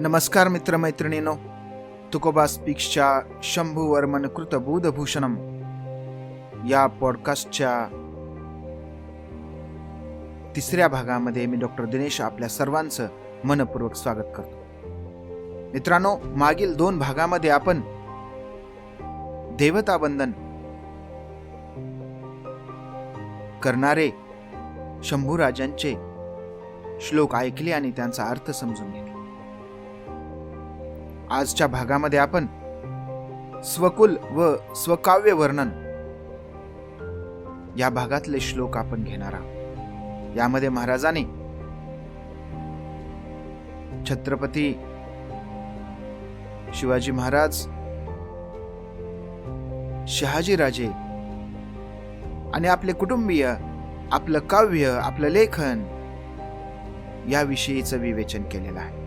नमस्कार मित्रमैत्रिणींनो तुकोबा स्पीक्सच्या शंभू वर्मन कृत बुधभूषणम या पॉडकास्टच्या तिसऱ्या भागामध्ये मी डॉक्टर दिनेश आपल्या सर्वांचं मनपूर्वक स्वागत करतो. मित्रांनो मागील दोन भागामध्ये आपण देवता वंदन करणारे शंभूराजांचे श्लोक ऐकले आणि त्यांचा अर्थ समजून घेतला. आजच्या भागामध्ये आपण स्वकुल व स्वकाव्य वर्णन या भागातले श्लोक आपण घेणार आहोत. यामध्ये महाराजांनी छत्रपती शिवाजी महाराज शहाजीराजे आणि आपले कुटुंबीय आपलं काव्य आपलं लेखन याविषयीचं विवेचन केलेलं आहे.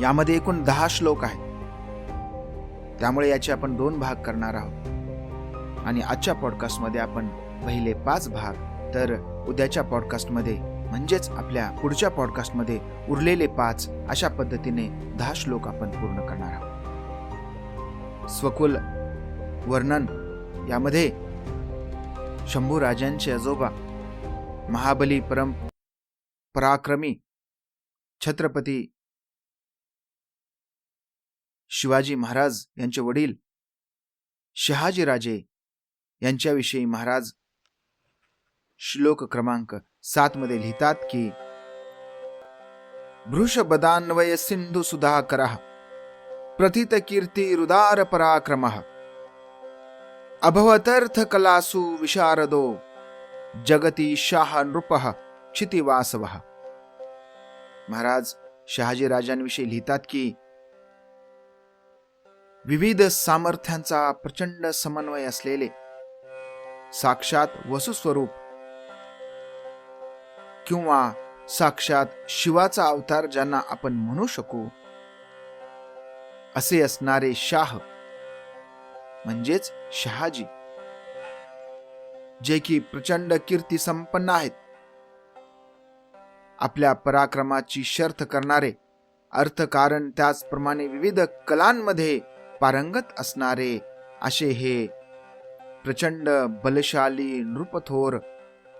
यामध्ये एकूण दहा श्लोक आहेत. त्यामुळे याचे आपण दोन भाग करणार आहोत. आणि आजच्या पॉडकास्टमध्ये आपण पहिले पाच भाग तर उद्याच्या पॉडकास्टमध्ये म्हणजेच आपल्या पुढच्या पॉडकास्टमध्ये उरलेले पाच अशा पद्धतीने दहा श्लोक आपण पूर्ण करणार आहोत. स्वकुल वर्णन यामध्ये शंभू राजांचे आजोबा महाबली परम पराक्रमी छत्रपती शिवाजी महाराज यांचे वडील शहाजीराजे यांच्याविषयी महाराज श्लोक क्रमांक सात मध्ये लिहितात की भृषबदान्वय सिंधु सुधाकर प्रथित कीर्ती रुदार पराक्रम अभवतर्थ कलासु विशारदो जगती शाह नृप क्षितिवासव. महाराज शहाजी राजांविषयी लिहितात की विविध सामर्थ्यांचा प्रचंड समन्वय असलेले साक्षात वसुस्वरूप किंवा साक्षात शिवाचा अवतार ज्यांना आपण म्हणू शकू असे असणारे शाह म्हणजेच शहाजी जे की प्रचंड कीर्ती संपन्न आहेत. आपल्या पराक्रमाची शर्थ करणारे अर्थकारण त्याचप्रमाणे विविध कलांमध्ये पारंगत असणारे असे हे प्रचंड बलशाली नृपथोर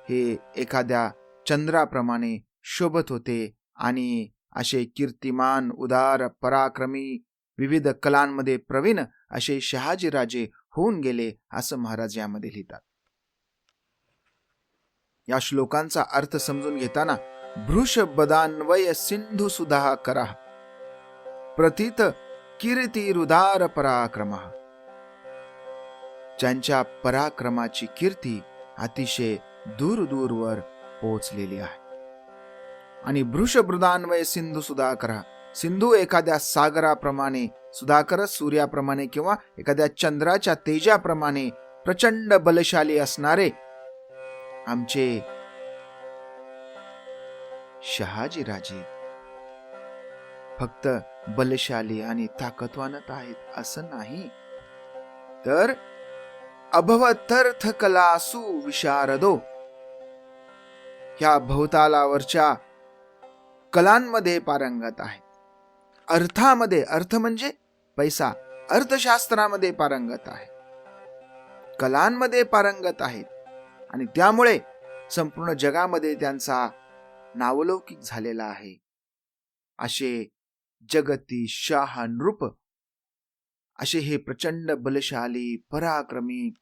हे एखाद्या चंद्राप्रमाणे शोभत होते आणि असे कीर्तिमान उदार पराक्रमी विविध कलांमध्ये प्रवीण असे शहाजीराजे होऊन गेले असं महाराज यामध्ये लिहितात. या श्लोकांचा अर्थ समजून घेताना भृष बदान्वय सिंधू सुधा करा. प्रथित कीर्तीरुदार पराक्रम ज्यांच्या पराक्रमाची कीर्ती अतिशय दूर दूरवर पोहोचलेली आहे. आणि वृषबृदान्वय सिंधू सुधाकरा सिंधू एखाद्या सागराप्रमाणे सुधाकर सूर्याप्रमाणे किंवा एखाद्या चंद्राच्या तेजाप्रमाणे प्रचंड बलशाली असणारे आमचे शहाजी राजे फक्त बलशाली आणि ताकदवानच आहेत असं नाही. तर अभवतर्थ कलासु विशारदो. ह्या भवतालावरच्या कलांमध्ये पारंगत आहेत अर्थामध्ये अर्थ म्हणजे पैसा. अर्थशास्त्रामध्ये पारंगत आहे. कलांमध्ये पारंगत आहेत. आणि त्यामुळे संपूर्ण जगामध्ये त्यांचा नावलौकिक झालेला आहे. असे जगती शाह नृप असे हे प्रचंड बलशाली पराक्रमी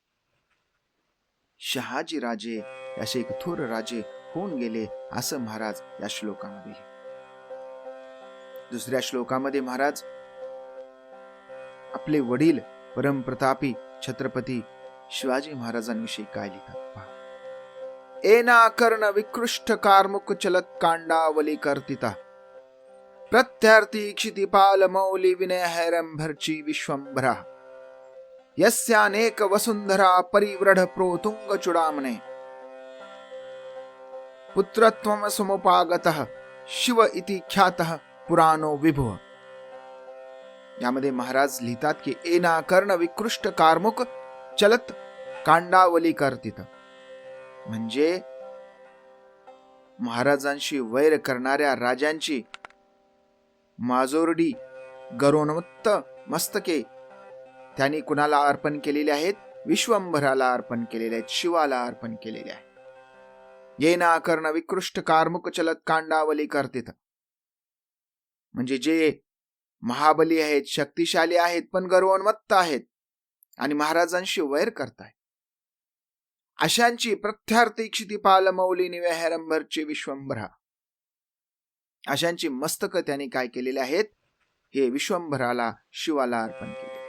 शहाजी राजे असे एक थोर राजे होऊन गेले असं महाराज या श्लोकामध्ये. दुसऱ्या श्लोकामध्ये महाराज आपले वडील परमप्रतापी छत्रपती शिवाजी महाराजांविषयी काय लिहितात पहा. एना कर्ण विकृष्ट कार्मुक चलत कांडावली कर्तिता. प्रत्यार्थी क्षितिपाल मौली विनय हैरंभरची विश्वंभरा यस्यानेक वसुंधरा परिव्रढ प्रोतुंग चुडामणे। पुत्रत्वम समुपागतः शिव इति ख्यातः पुराणो विभुः। यामध्ये महाराज लिहितात की एना कर्ण विकृष्ट कार्मुक चलत कांडावली करतीत। म्हणजे महाराजांशी वैर करणाऱ्या राजांची माजोरडी गरोन्मत्त मस्तके. त्यांनी कुणाला अर्पण केलेले आहेत? विश्वंभराला अर्पण केलेले आहेत शिवाला अर्पण केलेले आहे. येना कर्ण विकृष्ट कार्मुक चलत कांडावली करतेत म्हणजे जे महाबली आहेत शक्तिशाली आहेत पण गर्वोन्मत्त आहेत आणि महाराजांशी वैर करताय. अशांची प्रत्यार्थी क्षितिपाल मौली निवेहरंभरचे विश्वंभरा. अशांची मस्तकं त्यांनी काय केलेले आहेत हे विश्वंभराला शिवाला अर्पण केले.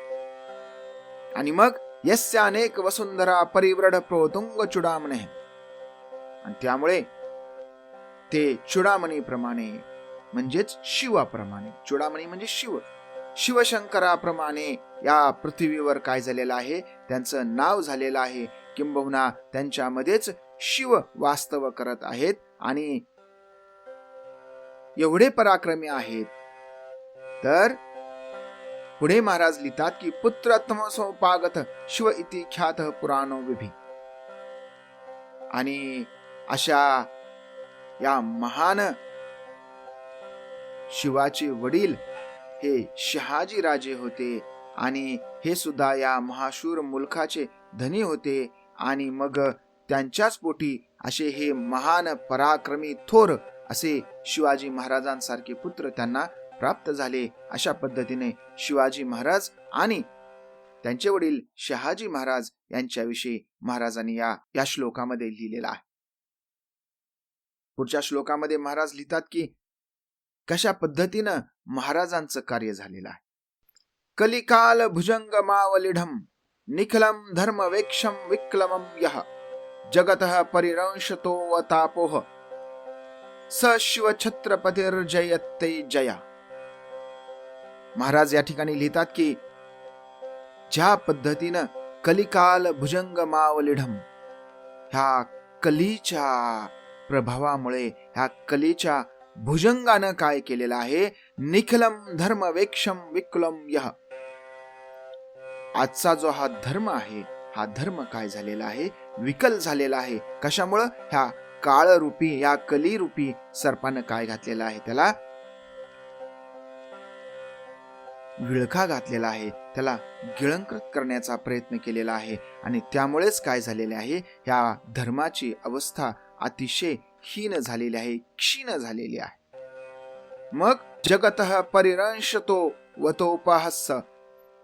आणि मग यस्य अनेक वसुंधरा परिव्रढ प्रोतुंग चुडामणे. आणि त्यामुळे ते चुडामणीप्रमाणे म्हणजेच शिवाप्रमाणे चुडामणी म्हणजे शिव शिवशंकराप्रमाणे या पृथ्वीवर काय झालेलं आहे त्यांचं नाव झालेलं आहे किंबहुना त्यांच्यामध्येच शिव वास्तव करत आहेत आणि एवढे पराक्रमी आहेत. तर पुढे महाराज लिहितात की पुत्रत्म सोपागत शिव इति ख्यात पुराणो विभी. आणि अशा या महान शिवाचे वडील हे शहाजी राजे होते आणि हे सुद्धा या महाशूर मुलखाचे धनी होते आणि मग त्यांच्याच पोटी असे हे महान पराक्रमी थोर असे शिवाजी महाराजांसारखे पुत्र त्यांना प्राप्त झाले. अशा पद्धतीने शिवाजी महाराज आणि त्यांचे वडील शहाजी महाराज यांच्याविषयी महाराजांनी या या श्लोकामध्ये लिहिलेला आहे. पुढच्या श्लोकामध्ये महाराज लिहितात की कशा पद्धतीनं महाराजांचं कार्य झालेलं आहे. कलिकाल भुजंग मावलिढम निखलम धर्म वेक्षम विक्लमम यह जगत परिरंशतो व तापोह स शिव जयत्ते जया. महाराज या ठिकाणी लिहितात की ज्या पद्धतीनं कलिकाल भुजंग मावलिढम ह्या कलीच्या प्रभावामुळे ह्या कलीच्या भुजंगानं काय केलेलं आहे? निखलम धर्म वेक्षम विकुलम यह आजचा जो हा धर्म आहे हा धर्म काय झालेला आहे? विकल झालेला आहे. कशामुळं? ह्या काळरूपी या कलीरूपी सर्पानं काय घातलेलं आहे त्याला? विळखा घातलेला आहे. त्याला गिळंकृत करण्याचा प्रयत्न केलेला आहे. आणि त्यामुळेच काय झालेले आहे? ह्या धर्माची अवस्था अतिशय हीन झालेली आहे क्षीण झालेली आहे. मग जगत परिरंशतो वतोपहस्स.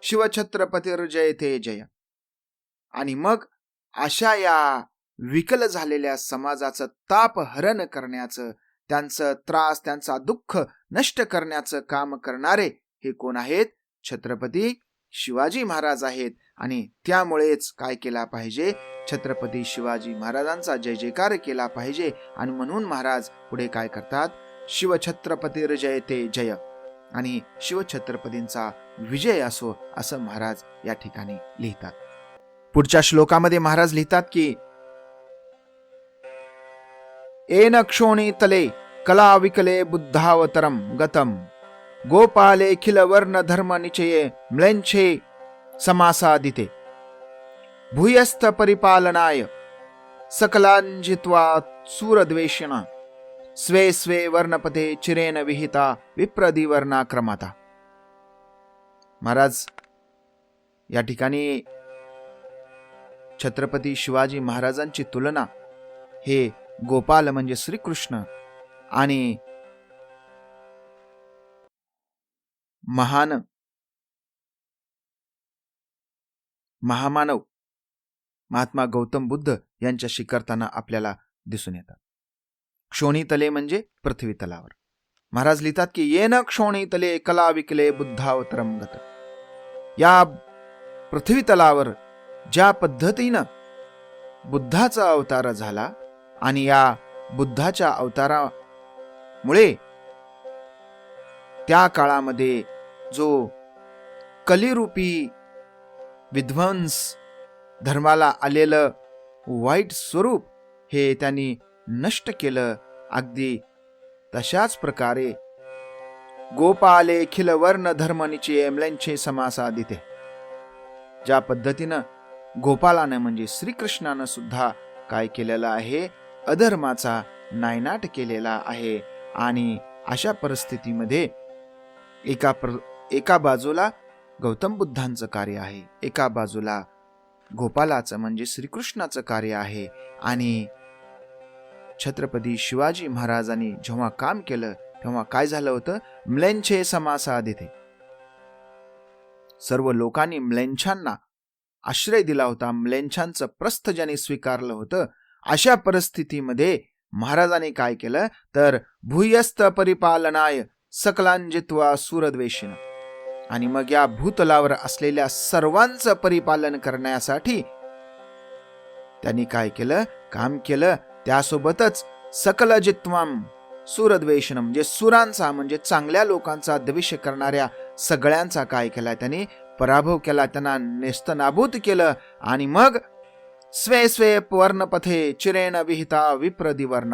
शिवछत्रपतीर्जयते जय. आणि मग अशा या विकल झालेल्या समाजाचं ताप हरण करण्याचं त्यांचं त्रास त्यांचा दुःख नष्ट करण्याचं काम करणारे हे कोण आहेत? छत्रपती शिवाजी महाराज आहेत. आणि त्यामुळेच काय केला पाहिजे? छत्रपती शिवाजी महाराजांचा जय जयकार केला पाहिजे. आणि म्हणून महाराज पुढे काय करतात? शिवछत्रपती जयते जय. आणि शिवछत्रपतींचा विजय असो असं महाराज या ठिकाणी लिहितात. पुढच्या श्लोकामध्ये महाराज लिहितात की एन क्षोणीतले कलाविकले कला विकले बुद्धावतरम गतम गोपाले खिल वर्ण धर्म निचये म्लेंछे समासादिते भूयस्थ परिपालनाय सकलांजित्वा सूरद्वेषिण स्वे स्वे वर्णपते चिरेन विहिता विप्रदिवर्णाक्रमाता महाराज या ठिकाणी छत्रपती शिवाजी महाराजांची तुलना हे गोपाल म्हणजे श्रीकृष्ण आणि महान महामानव महात्मा गौतम बुद्ध यांच्याशी करताना आपल्याला दिसून येतात. क्षोणी तले म्हणजे पृथ्वी तलावर. महाराज लिहितात की येन क्षोणी तले कला विकले बुद्धावतरम गत. या पृथ्वी तलावर ज्या पद्धतीनं बुद्धाचा अवतार झाला आणि या बुद्धाच्या अवतारामुळे त्या काळामध्ये जो कलिरूपी विध्वंस धर्माला आलेलं वाईट स्वरूप हे त्यांनी नष्ट केलं अगदी तशाच प्रकारे गोपाले खिल वर्ण धर्मनिचे एमल्यांचे समासादिते ज्या पद्धतीनं गोपालानं म्हणजे श्रीकृष्णानं सुद्धा काय केलेलं आहे अधर्माचा नायनाट केलेला आहे आणि अशा परिस्थितीमध्ये एका प्र एका बाजूला गौतम बुद्धांचं कार्य आहे एका बाजूला गोपालाचं म्हणजे श्रीकृष्णाचं कार्य आहे आणि छत्रपती शिवाजी महाराजांनी जेव्हा काम केलं तेव्हा काय झालं होतं? म्लेंछे देते सर्व लोकांनी म्लेंछांना आश्रय दिला होता. म्लेंछांचं प्रस्थ ज्यांनी स्वीकारलं होतं अशा परिस्थितीमध्ये महाराजांनी काय केलं? तर भूयस्त परिपालनाय सकलांजित्वा सुरद्वेषिन. आणि मग या भूतलावर असलेल्या सर्वांचं परिपालन करण्यासाठी त्यांनी काय केलं? काम केलं. त्यासोबतच सकल जित्वाम म्हणजे सुरांचा म्हणजे चांगल्या लोकांचा द्वेष करणाऱ्या सगळ्यांचा काय केला त्यांनी? पराभव केला त्यांना नेस्तनाभूत केलं. आणि मग स्वे स्वे वर्णपथे चिरेण विहिता विप्रदिवर्ण.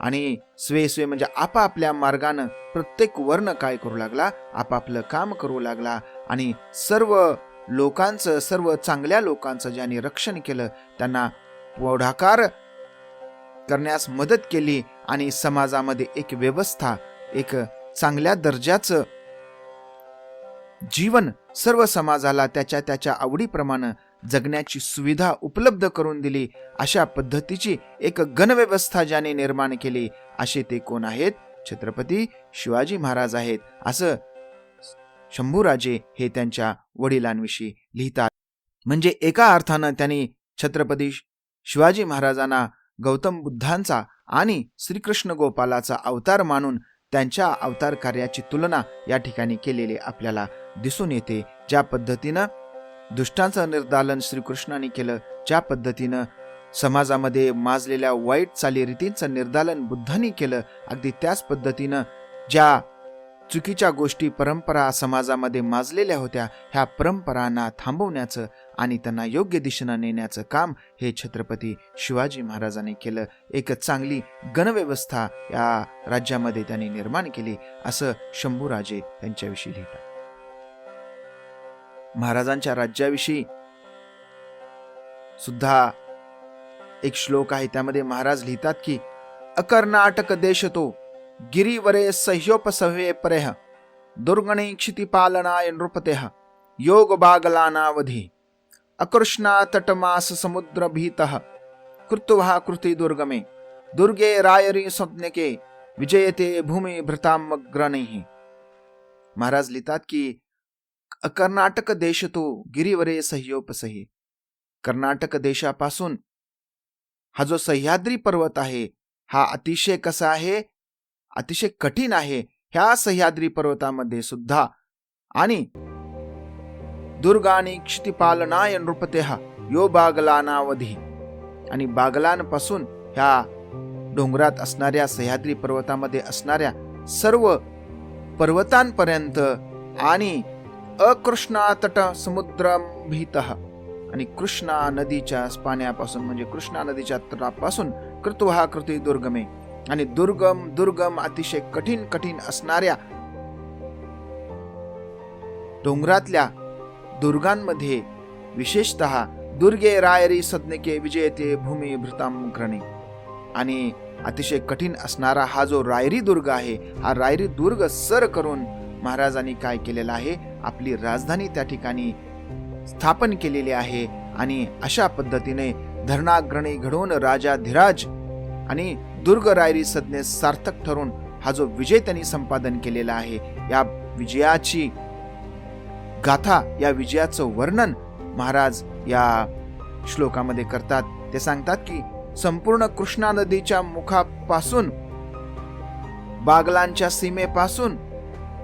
आणि स्वे स्वे म्हणजे आपापल्या मार्गानं प्रत्येक वर्ण काय करू लागला? आपापलं काम करू लागला. आणि सर्व लोकांचं सर्व चांगल्या लोकांचं ज्यांनी रक्षण केलं त्यांना पुढाकार करण्यास मदत केली आणि समाजामध्ये एक व्यवस्था एक चांगल्या दर्जाचं जीवन सर्व समाजाला त्याच्या त्याच्या आवडीप्रमाणे जगण्याची सुविधा उपलब्ध करून दिली. अशा पद्धतीची एक गणव्यवस्था ज्याने निर्माण केली असे ते कोण आहेत? छत्रपती शिवाजी महाराज आहेत असं शंभूराजे हे त्यांच्या वडिलांविषयी लिहितात. म्हणजे एका अर्थानं त्यांनी छत्रपती शिवाजी महाराजांना गौतम बुद्धांचा आणि श्रीकृष्ण गोपालाचा अवतार मानून त्यांच्या अवतार कार्याची तुलना या ठिकाणी केलेली आपल्याला दिसून येते. ज्या पद्धतीनं दुष्टांचं निर्दालन श्रीकृष्णाने केलं. ज्या पद्धतीनं समाजामध्ये माजलेल्या वाईट चालीरीतींचं निर्दालन बुद्धांनी केलं अगदी त्याच पद्धतीनं ज्या चुकीच्या गोष्टी परंपरा समाजामध्ये माजलेल्या होत्या ह्या परंपरांना थांबवण्याचं आणि त्यांना योग्य दिशेनं नेण्याचं काम हे छत्रपती शिवाजी महाराजांनी केलं. एक चांगली गणव्यवस्था या राज्यामध्ये त्यांनी निर्माण केली असं शंभूराजे त्यांच्याविषयी लिहितात. महाराजांच्या राज्याविषयी सुद्धा एक श्लोक आहे. त्यामध्ये महाराज लिहितात की अकर्नाटक देश तो गिरीवरे सह्योपसह्ये परेह दुर्गणे क्षितिपालनाय नृपतेह योग बागलानावधी अकृष्णा तटमास समुद्र भीत कृत्वा कृती दुर्गमे दुर्गे रायरी संज्ञके विजयते भूमी भृतामग्रणैः महाराज लिहितात की कर्नाटक देश तो गिरीवरे सह्योपसही कर्नाटक देशापासून हा जो सह्याद्री पर्वत आहे हा अतिशय कसा आहे? अतिशय कठीण आहे ह्या सह्याद्री पर्वतामध्ये सुद्धा. आणि दुर्गाने क्षितिपालनाय नृपतेहा यो बागलानावधी. आणि बागलांपासून ह्या डोंगरात असणाऱ्या सह्याद्री पर्वतामध्ये असणाऱ्या सर्व पर्वतांपर्यंत आणि अकृष्णा तट समुद्र भीत. आणि कृष्णा नदीच्या पाण्यापासून म्हणजे कृष्णा नदीच्या तटापासून कृतवा कृती दुर्गमे. आणि दुर्गम दुर्गम अतिशय कठीण कठीण असणाऱ्या डोंगरातल्या दुर्गांमध्ये विशेषत दुर्गे रायरी सज्ञके विजयते भूमी भृताम क्रणे आणि अतिशय कठीण असणारा हा जो रायरी दुर्ग आहे हा रायरी दुर्ग सर करून महाराजांनी काय केलेलं आहे? आपली राजधानी त्या ठिकाणी स्थापन केलेली आहे आणि अशा पद्धतीने धरणाग्रणी घडवून राजा धीराज आणि दुर्ग रायरी सज्ञे सार्थक ठरून हा जो विजय त्यांनी संपादन केलेला आहे या विजयाची गाथा या विजयाचं वर्णन महाराज या श्लोकामध्ये करतात. ते सांगतात की संपूर्ण कृष्णा नदीच्या मुखापासून बागलांच्या सीमेपासून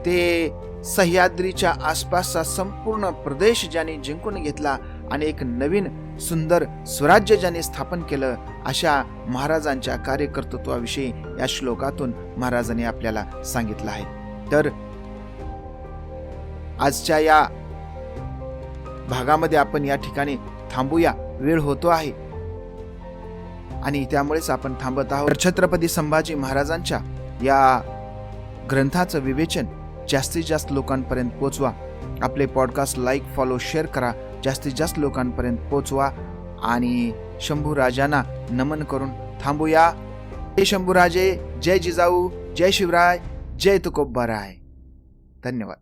ते सह्याद्रीच्या आसपासचा संपूर्ण प्रदेश ज्यांनी जिंकून घेतला आणि एक नवीन सुंदर स्वराज्य ज्यांनी स्थापन केलं अशा महाराजांच्या कार्यकर्तृत्वाविषयी या श्लोकातून महाराजांनी आपल्याला सांगितलं आहे. तर आजच्या या भागामध्ये आपण या ठिकाणी थांबूया. वेळ होतो आहे. आणि त्यामुळेच आपण थांबत आहोत. छत्रपती संभाजी महाराजांच्या या ग्रंथाचं विवेचन जास्तीत जास्त लोकांपर्यंत पोचवा. आपले पॉडकास्ट लाईक फॉलो शेअर करा. जास्तीत जास्त लोकांपर्यंत पोचवा. आणि शंभू राजांना नमन करून थांबूया. जय शंभूराजे जय जिजाऊ जय शिवराय जय तुकोबाराय धन्यवाद.